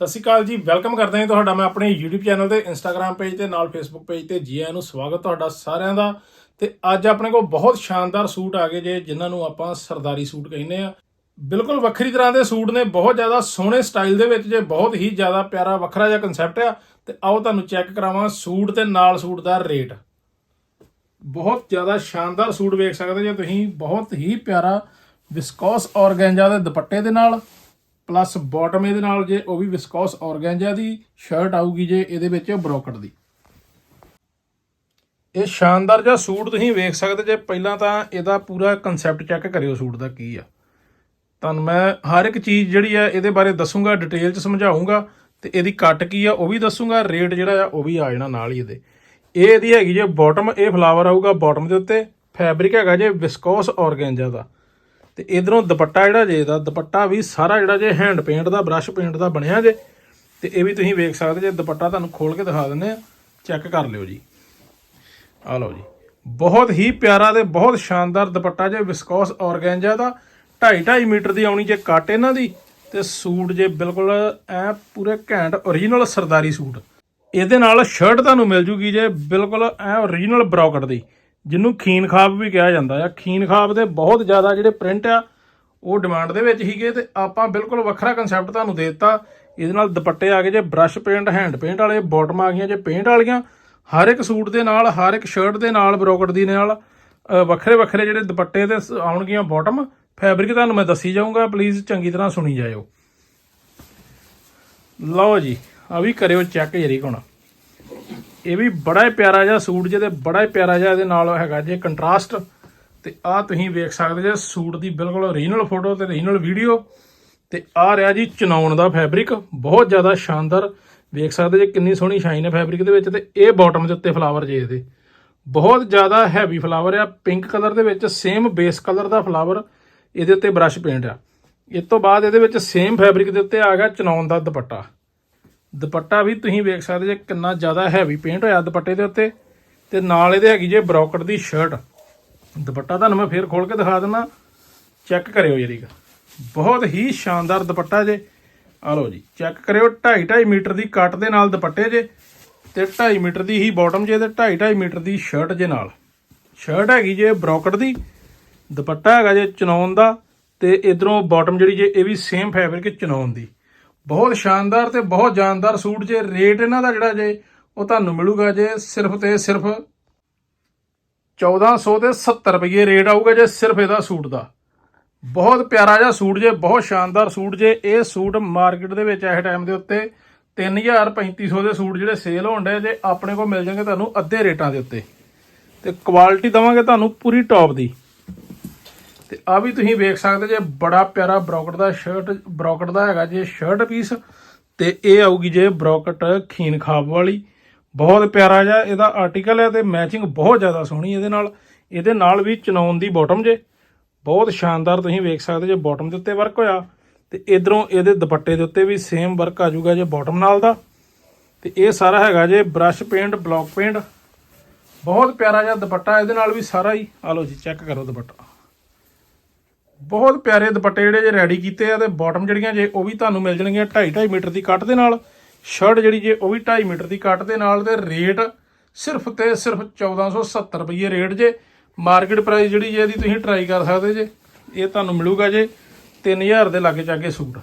ਸਤਿ ਸ਼੍ਰੀ ਅਕਾਲ ਜੀ, ਵੈਲਕਮ ਕਰਦਾ ਹਾਂ ਤੁਹਾਡਾ, ਮੈਂ ਆਪਣੇ YouTube ਚੈਨਲ ਤੇ, Instagram ਪੇਜ ਤੇ, ਨਾਲ Facebook ਪੇਜ ਤੇ ਜੀ ਆਇਆਂ ਨੂੰ ਸਵਾਗਤ ਤੁਹਾਡਾ ਸਾਰਿਆਂ ਦਾ। ਤੇ ਅੱਜ ਆਪਣੇ ਕੋਲ ਬਹੁਤ ਸ਼ਾਨਦਾਰ ਸੂਟ ਆ ਗਏ ਜੇ, ਜਿਨ੍ਹਾਂ ਨੂੰ ਆਪਾਂ ਸਰਦਾਰੀ ਸੂਟ ਕਹਿੰਦੇ ਆ ਬਿਲਕੁਲ ਵੱਖਰੀ ਤਰ੍ਹਾਂ ਦੇ ਸੂਟ ਨੇ, ਬਹੁਤ ਜ਼ਿਆਦਾ ਸੋਹਣੇ ਸਟਾਈਲ ਦੇ ਵਿੱਚ ਜੇ, ਬਹੁਤ ਹੀ ਜ਼ਿਆਦਾ ਪਿਆਰਾ, ਵੱਖਰਾ ਜਿਹਾ ਕਨਸੈਪਟ ਆ। ਤੇ ਆਓ ਤੁਹਾਨੂੰ ਚੈੱਕ ਕਰਾਵਾਂ ਸੂਟ ਤੇ ਨਾਲ ਸੂਟ ਦਾ ਰੇਟ ਬਹੁਤ ਜ਼ਿਆਦਾ ਸ਼ਾਨਦਾਰ ਸੂਟ ਵੇਖ ਸਕਦੇ ਜੇ ਤੁਸੀਂ, ਬਹੁਤ ਹੀ ਪਿਆਰਾ ਵਿਸਕੋਸ ਔਰਗੈਂਜਾ ਦੇ ਦੁਪੱਟੇ ਦੇ ਨਾਲ। ਪਲੱਸ ਬਾਟਮ ਇਹਦੇ ਨਾਲ ਜੇ ਉਹ ਵੀ ਵਿਸਕੋਸ ਔਰਗੈਂਜਾ ਦੀ ਸ਼ਰਟ ਆਊਗੀ ਜੇ ਇਹਦੇ ਵਿੱਚ ਬ੍ਰੋਕਟ ਦੀ। ਇਹ ਸ਼ਾਨਦਾਰ ਜਿਹਾ ਸੂਟ ਤੁਸੀਂ ਵੇਖ ਸਕਦੇ ਜੇ, ਪਹਿਲਾਂ ਤਾਂ ਇਹਦਾ ਪੂਰਾ ਕਨਸੈਪਟ ਚੈੱਕ ਕਰਿਓ ਸੂਟ ਦਾ ਕੀ ਆ। ਤੁਹਾਨੂੰ ਮੈਂ ਹਰ ਇੱਕ ਚੀਜ਼ ਜਿਹੜੀ ਆ ਇਹਦੇ ਬਾਰੇ ਦੱਸੂਗਾ ਡਿਟੇਲ ਚ ਸਮਝਾਉਂਗਾ ਤੇ ਇਹਦੀ ਕੱਟ ਕੀ ਆ ਉਹ ਵੀ ਦੱਸੂਗਾ ਰੇਟ ਜਿਹੜਾ ਆ ਉਹ ਵੀ ਆ ਜਾਣਾ ਨਾਲ ਹੀ ਇਹਦੇ। ਇਹ ਇਹਦੀ ਹੈਗੀ ਜੇ ਬਾਟਮ ਇਹ ਫਲਾਵਰ ਆਊਗਾ ਬਾਟਮ ਦੇ ਉੱਤੇ ਫੈਬਰਿਕ ਹੈਗਾ ਜੇ ਵਿਸਕੋਸ ਔਰਗੈਂਜਾ ਦਾ। ਤੇ ਇਧਰੋਂ ਦੁਪੱਟਾ ਜਿਹੜਾ ਜੇ ਇਹਦਾ ਦੁਪੱਟਾ ਵੀ ਸਾਰਾ ਜਿਹੜਾ ਜੇ ਹੈਂਡ ਪੇਂਟ ਦਾ ਬ੍ਰਸ਼ ਪੇਂਟ ਦਾ ਬਣਿਆ ਜੇ, ਤੇ ਇਹ ਵੀ ਤੁਸੀਂ ਵੇਖ ਸਕਦੇ ਜੇ, ਦੁਪੱਟਾ ਤੁਹਾਨੂੰ ਖੋਲ ਕੇ ਦਿਖਾ ਦਿੰਦੇ ਆ ਚੈੱਕ ਕਰ ਲਿਓ ਜੀ। ਆ ਲਓ ਜੀ। ਬਹੁਤ ਹੀ ਪਿਆਰਾ ਤੇ ਬਹੁਤ ਸ਼ਾਨਦਾਰ ਦੁਪੱਟਾ ਜੇ ਵਿਸਕੋਸ ਔਰਗੈਂਜਾ ਦਾ। 2.5 2.5 ਮੀਟਰ ਦੀ ਆਉਣੀ ਜੇ ਕੱਟ ਇਹਨਾਂ ਦੀ, ਤੇ ਸੂਟ ਜੇ ਬਿਲਕੁਲ ਐ ਪੂਰੇ ਘੈਂਟ ਓਰੀਜਨਲ ਸਰਦਾਰੀ ਸੂਟ। ਇਹਦੇ ਨਾਲ ਸ਼ਰਟ ਤੁਹਾਨੂੰ ਮਿਲ ਜੂਗੀ ਜੇ, ਬਿਲਕੁਲ ਐ ਓਰੀਜਨਲ ਬ੍ਰੋਕਟ ਦੀ। ਜਿਹਨੂੰ ਖੀਨ ਖਾਬ ਵੀ ਕਿਹਾ ਜਾਂਦਾ ਆ। ਖੀਨ ਖਾਬ ਦੇ ਬਹੁਤ ਜ਼ਿਆਦਾ ਜਿਹੜੇ ਪ੍ਰਿੰਟ ਆ, ਉਹ ਡਿਮਾਂਡ ਦੇ ਵਿੱਚ ਹੀਗੇ ਤੇ ਆਪਾਂ ਬਿਲਕੁਲ ਵੱਖਰਾ ਕਨਸੈਪਟ ਤੁਹਾਨੂੰ ਦੇ ਦਿੱਤਾ। ਇਹਦੇ ਨਾਲ ਦੁਪੱਟੇ ਆ ਗਏ ਜੇ ਬ੍ਰਸ਼ ਪੇਂਟ ਹੈਂਡ ਪੇਂਟ ਵਾਲੇ ਬਾਟਮ ਆ ਗਈਆਂ ਜੇ ਪੇਂਟ ਵਾਲੀਆਂ। ਹਰ ਇੱਕ ਸੂਟ ਦੇ ਨਾਲ, ਹਰ ਇੱਕ ਸ਼ਰਟ ਦੇ ਨਾਲ ਬਰੋਕਟ ਦੀ ਨਾਲ ਵੱਖਰੇ ਵੱਖਰੇ ਜਿਹੜੇ ਦੁਪੱਟੇ ਦੇ ਸ- ਆਉਣਗੀਆਂ ਬਾਟਮ ਫੈਬਰਿਕ ਤੁਹਾਨੂੰ ਮੈਂ ਦੱਸੀ ਜਾਊਂਗਾ ਪਲੀਜ਼ ਚੰਗੀ ਤਰ੍ਹਾਂ ਸੁਣੀ ਜਾਇਓ। ਲਓ ਜੀ, ਆ ਵੀ ਕਰਿਓ ਚੈੱਕ ਜਰੀ ਕੋਣਾ ਇਹ ਵੀ ਬੜਾ ਹੀ ਪਿਆਰਾ ਜਿਹਾ ਸੂਟ ਜਿਹਦੇ ਬੜਾ ਹੀ ਪਿਆਰਾ ਜਿਹਾ ਇਹਦੇ ਨਾਲ ਹੈਗਾ ਜੇ ਕੰਟਰਾਸਟ। ਤੇ ਆ ਤੁਸੀਂ ਵੇਖ ਸਕਦੇ ਜੇ ਸੂਟ ਦੀ ਬਿਲਕੁਲ ਓਰੀਜਨਲ ਫੋਟੋ ਤੇ ਓਰੀਜਨਲ ਵੀਡੀਓ ਤੇ ਆ ਰਿਹਾ ਜੀ ਚਨਾਉਣ ਦਾ ਫੈਬਰਿਕ ਬਹੁਤ ਜ਼ਿਆਦਾ ਸ਼ਾਨਦਾਰ। ਵੇਖ ਸਕਦੇ ਜੇ ਕਿੰਨੀ ਸੋਹਣੀ ਸ਼ਾਈਨ ਹੈ ਫੈਬਰਿਕ ਦੇ ਵਿੱਚ ਤੇ ਇਹ ਬਾਟਮ ਦੇ ਉੱਤੇ ਫਲਾਵਰ ਜੇ ਇਹਦੇ। ਬਹੁਤ ਜ਼ਿਆਦਾ ਹੈਵੀ ਫਲਾਵਰ ਆ ਪਿੰਕ ਕਲਰ ਦੇ ਵਿੱਚ ਸੇਮ ਬੇਸ ਕਲਰ ਦਾ ਫਲਾਵਰ ਇਹਦੇ ਉੱਤੇ ਬ੍ਰਸ਼ ਪੇਂਟ ਆ। ਇਸ ਤੋਂ ਬਾਅਦ ਇਹਦੇ ਵਿੱਚ ਸੇਮ ਫੈਬਰਿਕ ਦੇ ਉੱਤੇ ਆ ਗਿਆ ਚਨਾਉਣ ਦਾ ਦੁਪੱਟਾ। ਦੁਪੱਟਾ ਵੀ ਤੁਸੀਂ ਵੇਖ ਸਕਦੇ ਜੇ ਕਿੰਨਾ ਜ਼ਿਆਦਾ ਹੈਵੀ ਪੇਂਟ ਹੋਇਆ ਦੁਪੱਟੇ ਦੇ ਉੱਤੇ। ਤੇ ਨਾਲ ਇਹਦੇ ਹੈਗੀ ਜੇ ਬਰੋਕਟ ਦੀ ਸ਼ਰਟ ਦੁਪੱਟਾ ਤੁਹਾਨੂੰ ਮੈਂ ਫੇਰ ਖੋਲ ਕੇ ਦਿਖਾ ਦਿੰਦਾ ਚੈੱਕ ਕਰਿਓ ਜਰੀਗਾ ਬਹੁਤ ਹੀ ਸ਼ਾਨਦਾਰ ਦੁਪੱਟਾ ਜੇ। ਆ ਲਓ ਜੀ, ਚੈੱਕ ਕਰਿਓ 2.5 2.5 ਮੀਟਰ ਦੀ ਕੱਟ ਦੇ ਨਾਲ ਦੁਪੱਟੇ ਜੇ। ਤੇ 2.5 ਮੀਟਰ ਦੀ ਹੀ ਬਾਟਮ ਜੇ ਤੇ 2.5 2.5 ਮੀਟਰ ਦੀ ਸ਼ਰਟ ਜੇ ਨਾਲ। ਸ਼ਰਟ ਹੈਗੀ ਜੇ ਬਰੋਕਟ ਦੀ। ਦੁਪੱਟਾ ਹੈਗਾ ਜੇ ਚਨੌਨ ਦਾ। ਤੇ ਇਧਰੋਂ ਬਾਟਮ ਜਿਹੜੀ ਜੇ, ਇਹ ਵੀ ਸੇਮ ਫੈਬਰਿਕ ਚਨੌਨ ਦੀ। ਬਹੁਤ ਸ਼ਾਨਦਾਰ ਤੇ ਬਹੁਤ ਜਾਨਦਾਰ ਸੂਟ ਜੇ, ਰੇਟ ਇਹਨਾਂ ਦਾ ਜਿਹੜਾ ਜੇ, ਉਹ ਤੁਹਾਨੂੰ ਮਿਲੂਗਾ ਜੇ ਸਿਰਫ ਤੇ ਸਿਰਫ 1400 ਤੇ 70 ਰੁਪਏ ਰੇਟ ਆਊਗਾ ਜੇ ਸਿਰਫ ਇਹਦਾ ਸੂਟ ਦਾ। ਬਹੁਤ ਪਿਆਰਾ ਜਿਹਾ ਸੂਟ ਜੇ, ਬਹੁਤ ਸ਼ਾਨਦਾਰ ਸੂਟ ਜੇ, ਇਹ ਸੂਟ ਮਾਰਕੀਟ ਦੇ ਵਿੱਚ ਇਸ ਟਾਈਮ ਦੇ ਉੱਤੇ 3000 3500 ਦੇ ਸੂਟ ਜਿਹੜੇ ਸੇਲ ਹੋਣ ਡੇ ਜੇ, ਆਪਣੇ ਕੋਲ ਮਿਲ ਜਾਣਗੇ ਤੁਹਾਨੂੰ ਅੱਧੇ ਰੇਟਾਂ ਦੇ ਉੱਤੇ। ਤੇ ਕੁਆਲਿਟੀ ਦਵਾਂਗੇ ਤੁਹਾਨੂੰ ਪੂਰੀ ਟੌਪ ਦੀ। ਤੇ ਆ ਵੀ ਤੁਸੀਂ ਵੇਖ ਸਕਦੇ ਜੇ ਬੜਾ ਪਿਆਰਾ ਬ੍ਰੋਕਟ ਦਾ ਸ਼ਰਟ ਬ੍ਰੋਕਟ ਦਾ ਹੈਗਾ ਜੇ ਸ਼ਰਟ ਪੀਸ ਤੇ ਇਹ ਆਊਗੀ ਜੇ ਬ੍ਰੋਕਟ ਖੀਨ ਖਾਬ ਵਾਲੀ। ਬਹੁਤ ਪਿਆਰਾ ਜਿਹਾ ਇਹਦਾ ਆਰਟੀਕਲ ਹੈ ਤੇ ਮੈਚਿੰਗ ਬਹੁਤ ਜ਼ਿਆਦਾ ਸੋਹਣੀ ਇਹਦੇ ਨਾਲ। ਇਹਦੇ ਨਾਲ ਵੀ ਚਨੌਨ ਦੀ ਬਾਟਮ ਜੇ। ਬਹੁਤ ਸ਼ਾਨਦਾਰ ਤੁਸੀਂ ਵੇਖ ਸਕਦੇ ਜੇ ਬਾਟਮ ਦੇ ਉੱਤੇ ਵਰਕ ਹੋਇਆ। ਤੇ ਇਧਰੋਂ ਇਹਦੇ ਦੁਪੱਟੇ ਦੇ ਉੱਤੇ ਵੀ ਸੇਮ ਵਰਕ ਆ ਜਾਊਗਾ ਜੇ ਬਾਟਮ ਨਾਲ ਦਾ। ਤੇ ਇਹ ਸਾਰਾ ਹੈਗਾ ਜੇ ਬ੍ਰਸ਼ ਪੇਂਟ ਬਲੌਕ ਪੇਂਟ ਬਹੁਤ ਪਿਆਰਾ ਜਿਹਾ ਦੁਪੱਟਾ ਇਹਦੇ ਨਾਲ ਵੀ ਸਾਰਾ ਹੀ। ਆ ਲਓ ਜੀ ਚੈੱਕ ਕਰੋ ਦੁਪੱਟਾ। ਬਹੁਤ ਪਿਆਰੇ ਦੁਪੱਟੇ ਜਿਹੜੇ ਜੇ ਰੈਡੀ ਕੀਤੇ ਆ ਤੇ ਬਾਟਮ ਜਿਹੜੀਆਂ ਜੇ ਉਹ ਵੀ ਤੁਹਾਨੂੰ ਮਿਲ ਜਾਣਗੀਆਂ 2.5 2.5 ਮੀਟਰ ਦੀ ਕੱਟ ਦੇ ਨਾਲ। ਸ਼ਰਟ ਜਿਹੜੀ ਜੇ ਉਹ ਵੀ 2.5 ਮੀਟਰ ਦੀ ਕੱਟ ਦੇ ਨਾਲ ਤੇ ਰੇਟ ਸਿਰਫ ਤੇ ਸਿਰਫ 1470 ਰੁਪਏ ਰੇਟ ਜੇ। ਮਾਰਕੀਟ ਪ੍ਰਾਈਸ ਜਿਹੜੀ ਜੇ ਇਹਦੀ ਤੁਸੀਂ ਟਰਾਈ ਕਰ ਸਕਦੇ ਜੇ। ਇਹ ਤੁਹਾਨੂੰ ਮਿਲੂਗਾ ਜੇ 3000 ਦੇ ਲਾਗੇ ਚਾਗੇ ਸੂਟ।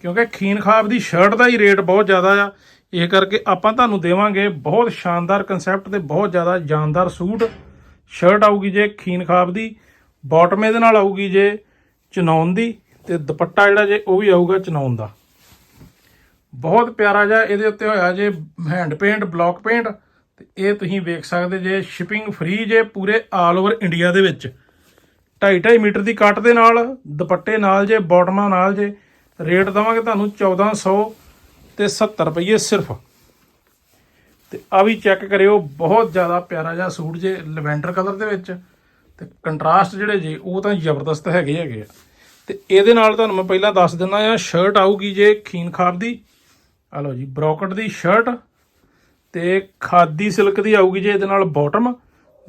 ਕਿਉਂਕਿ ਖੀਨ ਖਾਬ ਦੀ ਸ਼ਰਟ ਦਾ ਹੀ ਰੇਟ ਬਹੁਤ ਜ਼ਿਆਦਾ ਆ। ਇਹ ਕਰਕੇ ਆਪਾਂ ਤੁਹਾਨੂੰ ਦੇਵਾਂਗੇ ਬਹੁਤ ਸ਼ਾਨਦਾਰ ਕਨਸੈਪਟ ਤੇ ਬਹੁਤ ਜ਼ਿਆਦਾ ਜਾਨਦਾਰ ਸੂਟ। ਸ਼ਰਟ ਆਊਗੀ ਜੇ ਖੀਨ ਖਾਬ ਦੀ। ਬਾਟਮ ਇਹਦੇ ਨਾਲ ਆਊਗੀ ਜੇ ਚਨੌਨ ਦੀ ਤੇ ਦੁਪੱਟਾ ਜਿਹੜਾ ਜੇ ਉਹ ਵੀ ਆਊਗਾ ਚਨੌਨ ਦਾ। ਬਹੁਤ ਪਿਆਰਾ ਜਿਹਾ ਇਹਦੇ ਉੱਤੇ ਹੋਇਆ ਜੇ ਹੈਂਡ ਪੇਂਟ ਬਲੌਕ ਪੇਂਟ ਤੇ ਇਹ ਤੁਸੀਂ ਵੇਖ ਸਕਦੇ ਜੇ ਸ਼ਿਪਿੰਗ ਫ੍ਰੀ ਜੇ ਪੂਰੇ ਆਲ ਓਵਰ ਇੰਡੀਆ ਦੇ ਵਿੱਚ। 2.5 2.5 ਮੀਟਰ ਦੀ ਕੱਟ ਦੇ ਨਾਲ, ਦੁਪੱਟੇ ਨਾਲ ਜੇ, ਬਾਟਮਾਂ ਨਾਲ ਜੇ, ਰੇਟ ਦਵਾਂਗੇ ਤੁਹਾਨੂੰ 1400 ਤੇ 70 ਰੁਪਏ ਸਿਰਫ। ਤੇ ਆ ਵੀ ਚੈੱਕ ਕਰਿਓ, ਬਹੁਤ ਜ਼ਿਆਦਾ ਪਿਆਰਾ ਜਿਹਾ ਸੂਟ ਜੇ, ਲਵੈਂਡਰ ਕਲਰ ਦੇ ਵਿੱਚ। ਤੇ ਕੰਟਰਾਸਟ ਜਿਹੜੇ ਜੇ, ਉਹ ਤਾਂ ਜ਼ਬਰਦਸਤ ਹੈਗੇ ਹੈਗੇ ਆ। ਤੇ ਇਹਦੇ ਨਾਲ ਤੁਹਾਨੂੰ ਮੈਂ ਪਹਿਲਾਂ ਦੱਸ ਦਿੰਦਾ ਆ ਸ਼ਰਟ ਆਊਗੀ ਜੇ ਖੀਨ ਖਾਬ ਦੀ। ਆ ਲਓ ਜੀ, ਬ੍ਰੋਕਟ ਦੀ ਸ਼ਰਟ ਤੇ ਖਾਦੀ ਸਿਲਕ ਦੀ ਆਊਗੀ ਜੇ ਇਹਦੇ ਨਾਲ ਬਾਟਮ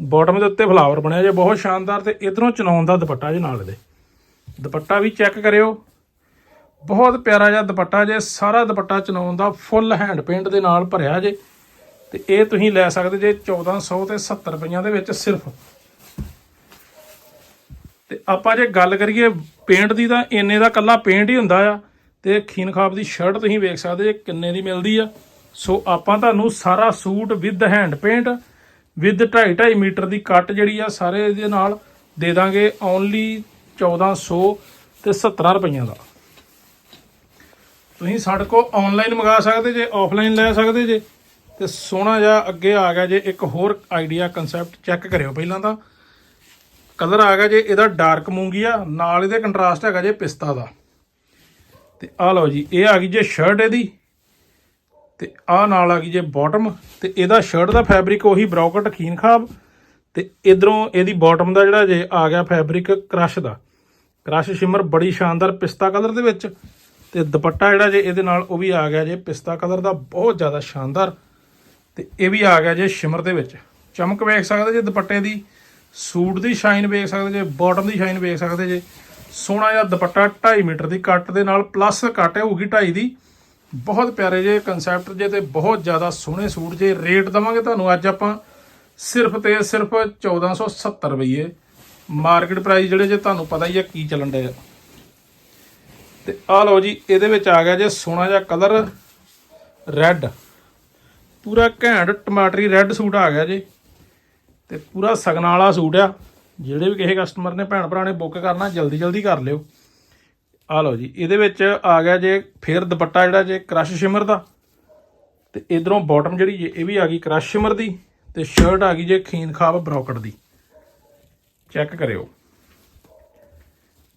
ਬਾਟਮ ਦੇ ਉੱਤੇ ਫਲਾਵਰ ਬਣਿਆ ਜੇ, ਬਹੁਤ ਸ਼ਾਨਦਾਰ ਤੇ ਇਧਰੋਂ ਚਨਾਉਣ ਦਾ ਦੁਪੱਟਾ ਜੇ ਨਾਲ ਦੇ ਦੁਪੱਟਾ ਵੀ ਚੈੱਕ ਕਰਿਓ। ਬਹੁਤ ਪਿਆਰਾ ਜਿਹਾ ਦੁਪੱਟਾ ਜੇ, ਸਾਰਾ ਦੁਪੱਟਾ ਚਨਾਉਣ ਦਾ ਫੁੱਲ ਹੈਂਡ ਪੇਂਟ ਦੇ ਨਾਲ ਭਰਿਆ ਜੇ। ਤੇ ਇਹ ਤੁਸੀਂ ਲੈ ਸਕਦੇ ਜੇ 1400 ਤੇ 70 ਰੁਪਈਆਂ ਦੇ ਵਿੱਚ ਸਿਰਫ। ਤੇ ਆਪਾਂ ਜੇ ਗੱਲ ਕਰੀਏ ਪੇਂਟ ਦੀ ਤਾਂ ਇੰਨੇ ਦਾ ਕੱਲਾ ਪੇਂਟ ਹੀ ਹੁੰਦਾ ਆ ਤੇ ਖੀਨ ਖਾਬ ਦੀ ਸ਼ਰਟ ਤੁਸੀਂ ਵੇਖ ਸਕਦੇ ਜੇ ਕਿੰਨੇ ਦੀ ਮਿਲਦੀ ਆ। ਸੋ ਆਪਾਂ ਤੁਹਾਨੂੰ ਸਾਰਾ suit with hand paint with 2.5 metre the cut ਜਿਹੜੀ ਆ ਸਾਰੇ ਇਹਦੇ ਨਾਲ ਦੇ ਦਾਂਗੇ ਓਨਲੀ 1400 ਤੇ 70 ਰੁਪਈਆਂ ਦਾ। ਤੁਸੀਂ ਸਾਡੇ ਕੋਲ ਆਨਲਾਈਨ ਮੰਗਾ ਸਕਦੇ ਜੇ ਆਫਲਾਈਨ ਲੈ ਸਕਦੇ ਜੇ। ਤੇ ਸੋਹਣਾ ਜਿਹਾ ਅੱਗੇ ਆ ਗਿਆ ਜੇ ਇੱਕ ਹੋਰ ਆਈਡੀਆ ਕਨਸੈਪਟ ਚੈੱਕ ਕਰਿਓ ਪਹਿਲਾਂ ਤਾਂ। ਕਲਰ ਆ ਗਿਆ ਜੇ, ਇਹਦਾ ਡਾਰਕ ਮੂੰਗੀ ਆ, ਨਾਲ ਇਹਦੇ ਕੰਟਰਾਸਟ ਹੈਗਾ ਜੇ ਪਿਸਤਾ ਦਾ। ਤੇ ਆ ਲਓ ਜੀ, ਇਹ ਆ ਗਈ ਜੇ ਸ਼ਰਟ ਇਹਦੀ, ਤੇ ਆਹ ਨਾਲ ਆ ਗਈ ਜੇ ਬਾਟਮ ਤੇ ਇਹਦਾ ਸ਼ਰਟ ਦਾ ਫੈਬਰਿਕ ਉਹੀ ਬ੍ਰੌਕਟ, ਖੀਨ ਖਾਬ, ਤੇ ਇਧਰੋਂ ਇਹਦੀ ਬਾਟਮ ਦਾ ਜਿਹੜਾ ਜੇ ਆ ਗਿਆ ਫੈਬਰਿਕ ਕ੍ਰਸ਼ ਦਾ। ਕ੍ਰਸ਼ ਸ਼ਿਮਰ ਬੜੀ ਸ਼ਾਨਦਾਰ ਪਿਸਤਾ ਕਲਰ ਦੇ ਵਿੱਚ, ਤੇ ਦੁਪੱਟਾ ਜਿਹੜਾ ਜੇ ਇਹਦੇ ਨਾਲ ਉਹ ਵੀ ਆ ਗਿਆ ਜੇ ਪਿਸਤਾ ਕਲਰ ਦਾ, ਬਹੁਤ ਜ਼ਿਆਦਾ ਸ਼ਾਨਦਾਰ। ਤੇ ਇਹ ਵੀ ਆ ਗਿਆ ਜੇ ਸ਼ਿਮਰ ਦੇ ਵਿੱਚ। ਚਮਕ ਵੇਖ ਸਕਦੇ ਜੇ ਦੁਪੱਟੇ ਦੀ ਸੂਟ ਦੀ ਸ਼ਾਈਨ ਵੇਖ ਸਕਦੇ ਜੇ ਬਾਟਮ ਦੀ ਸ਼ਾਈਨ ਵੇਖ ਸਕਦੇ ਜੇ। ਸੋਹਣਾ ਜਿਹਾ ਦੁਪੱਟਾ 2.5 ਮੀਟਰ ਦੀ ਕੱਟ ਦੇ ਨਾਲ ਪਲੱਸ ਕੱਟ ਹੋਊਗੀ 2.5 ਦੀ। ਬਹੁਤ ਪਿਆਰੇ ਜੇ ਕਨਸੈਪਟ ਜੇ ਤੇ ਬਹੁਤ ਜ਼ਿਆਦਾ ਸੋਹਣੇ ਸੂਟ ਜੇ। ਰੇਟ ਦਵਾਂਗੇ ਤੁਹਾਨੂੰ ਅੱਜ ਆਪਾਂ, ਸਿਰਫ ਤੇ ਸਿਰਫ 1470 ਰੁਪਏ ਮਾਰਕੀਟ ਪ੍ਰਾਈਸ ਜਿਹੜੇ ਜੇ ਤੁਹਾਨੂੰ ਪਤਾ ਹੀ ਆ ਕੀ ਚੱਲਣ ਡਿਆ। ਤੇ ਆ ਲਓ ਜੀ, ਇਹਦੇ ਵਿੱਚ ਆ ਗਿਆ ਜੇ ਸੋਹਣਾ ਜਿਹਾ ਕਲਰ ਰੈੱਡ ਪੂਰਾ ਘੈਂਟ ਟਮਾਟਰੀ ਰੈੱਡ ਸੂਟ ਆ ਗਿਆ ਜੀ। ਤੇ ਪੂਰਾ ਸ਼ਗਨਾਂ ਵਾਲਾ ਸੂਟ ਆ। ਜਿਹੜੇ ਵੀ ਕਿਸੇ ਕਸਟਮਰ ਨੇ ਭੈਣ ਭਰਾ ਨੇ ਬੁੱਕ ਕਰਨਾ, ਜਲਦੀ ਜਲਦੀ ਕਰ ਲਿਓ। ਆ ਲਓ ਜੀ, ਇਹਦੇ ਵਿੱਚ ਆ ਗਿਆ ਜੇ ਫਿਰ ਦੁਪੱਟਾ ਜਿਹੜਾ ਜੇ ਕ੍ਰਸ਼ ਸ਼ਿਮਰ ਦਾ। ਤੇ ਇਧਰੋਂ ਬਾਟਮ ਜਿਹੜੀ ਜੇ, ਇਹ ਵੀ ਆ ਗਈ ਕ੍ਰਸ਼ ਸ਼ਿਮਰ ਦੀ। ਤੇ ਸ਼ਰਟ ਆ ਗਈ ਜੇ ਖੀਨ ਖਾਬ ਬ੍ਰੋਕਟ ਦੀ। ਚੈੱਕ ਕਰਿਓ।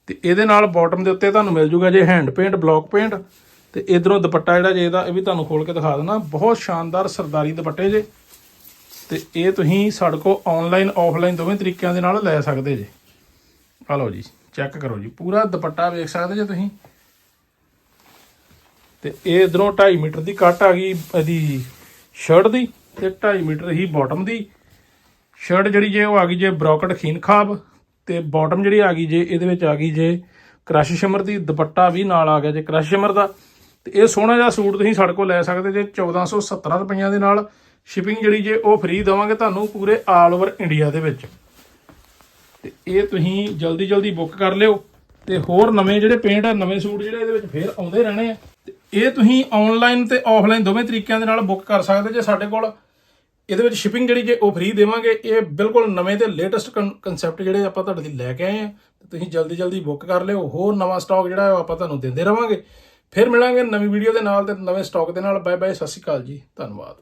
ਤੇ ਇਹਦੇ ਨਾਲ ਬਾਟਮ ਦੇ ਉੱਤੇ ਤੁਹਾਨੂੰ ਮਿਲ ਜੂਗਾ ਜੇ ਹੈਂਡ ਪੇਂਟ ਬਲੌਕ ਪੇਂਟ ਤੇ ਇਧਰੋਂ ਦੁਪੱਟਾ ਜਿਹੜਾ ਜੇ ਇਹਦਾ, ਇਹ ਵੀ ਤੁਹਾਨੂੰ ਖੋਲ ਕੇ ਦਿਖਾ ਦਿੰਦਾ। ਬਹੁਤ ਸ਼ਾਨਦਾਰ ਸਰਦਾਰੀ ਦੁਪੱਟੇ ਜੇ। ਤੇ ਇਹ ਤੁਸੀਂ ਸਾਡੇ ਕੋਲ ਆਨਲਾਈਨ ਆਫਲਾਈਨ ਦੋਵੇਂ ਤਰੀਕਿਆਂ ਦੇ ਨਾਲ ਲੈ ਸਕਦੇ ਜੇ। ਆ ਲਓ ਜੀ ਚੈੱਕ ਕਰੋ ਜੀ। ਪੂਰਾ ਦੁਪੱਟਾ ਵੇਖ ਸਕਦੇ ਜੇ ਤੁਸੀਂ? ਤੇ ਇਹ ਇਧਰੋਂ 2.5 ਮੀਟਰ ਦੀ ਕੱਟ ਆ ਗਈ ਇਹਦੀ ਸ਼ਰਟ ਦੀ ਤੇ 2.5 ਮੀਟਰ ਹੀ ਬਾਟਮ ਦੀ। ਸ਼ਰਟ ਜਿਹੜੀ ਜੇ ਉਹ ਆ ਗਈ ਜੇ ਬ੍ਰੋਕਟ ਖੀਨ ਖਾਬ ਤੇ ਬਾਟਮ ਜਿਹੜੀ ਆ ਗਈ ਜੇ ਇਹਦੇ ਵਿੱਚ ਆ ਗਈ ਜੇ ਕ੍ਰਸ਼ ਸ਼ਿਮਰ ਦੀ, ਦੁਪੱਟਾ ਵੀ ਨਾਲ ਆ ਗਿਆ ਜੇ ਕ੍ਰਸ਼ ਸ਼ਿਮਰ ਦਾ। ਤੇ ਇਹ ਸੋਹਣਾ ਜਿਹਾ ਸੂਟ ਤੁਸੀਂ ਸਾਡੇ ਕੋਲ ਲੈ ਸਕਦੇ ਜੇ 1417 ਰੁਪਈਆਂ ਦੇ ਨਾਲ। ਸ਼ਿਪਿੰਗ ਜਿਹੜੀ ਜੇ ਉਹ ਫ੍ਰੀ ਦੇਵਾਂਗੇ ਤੁਹਾਨੂੰ ਪੂਰੇ ਆਲ ਓਵਰ ਇੰਡੀਆ ਦੇ ਵਿੱਚ। ਤੇ ਇਹ ਤੁਸੀਂ ਜਲਦੀ ਜਲਦੀ ਬੁੱਕ ਕਰ ਲਿਓ ਤੇ ਹੋਰ ਨਵੇਂ ਜਿਹੜੇ ਪੇਂਟ ਆ, ਨਵੇਂ ਸੂਟ ਜਿਹੜੇ ਇਹਦੇ ਵਿੱਚ ਫੇਰ ਆਉਂਦੇ ਰਹਿਣੇ ਆ। ਤੇ ਇਹ ਤੁਸੀਂ ਆਨਲਾਈਨ ਤੇ ਆਫਲਾਈਨ ਦੋਵੇਂ ਤਰੀਕਿਆਂ ਦੇ ਨਾਲ ਬੁੱਕ ਕਰ ਸਕਦੇ ਜੇ ਸਾਡੇ ਕੋਲ। ਇਹਦੇ ਵਿੱਚ ਸ਼ਿਪਿੰਗ ਜਿਹੜੀ ਜੇ ਉਹ ਫ੍ਰੀ ਦੇਵਾਂਗੇ, ਇਹ ਬਿਲਕੁਲ ਨਵੇਂ ਤੇ ਲੇਟੈਸਟ ਕਨਸੈਪਟ ਜਿਹੜੇ ਆਪਾਂ ਤੁਹਾਡੇ ਲਈ ਲੈ ਕੇ ਆਏ ਆ। ਤੇ ਤੁਸੀਂ ਜਲਦੀ ਜਲਦੀ ਬੁੱਕ ਕਰ ਲਿਓ, ਹੋਰ ਨਵਾਂ ਸਟਾਕ ਜਿਹੜਾ ਉਹ ਆਪਾਂ ਤੁਹਾਨੂੰ ਦਿੰਦੇ ਰਵਾਂਗੇ। ਫਿਰ ਮਿਲਾਂਗੇ ਨਵੀਂ ਵੀਡੀਓ ਦੇ ਨਾਲ ਤੇ ਨਵੇਂ ਸਟਾਕ ਦੇ ਨਾਲ। ਬਾਏ ਬਾਏ ਸਤਿ ਸ਼੍ਰੀ ਅਕਾਲ ਜੀ, ਧੰਨਵਾਦ।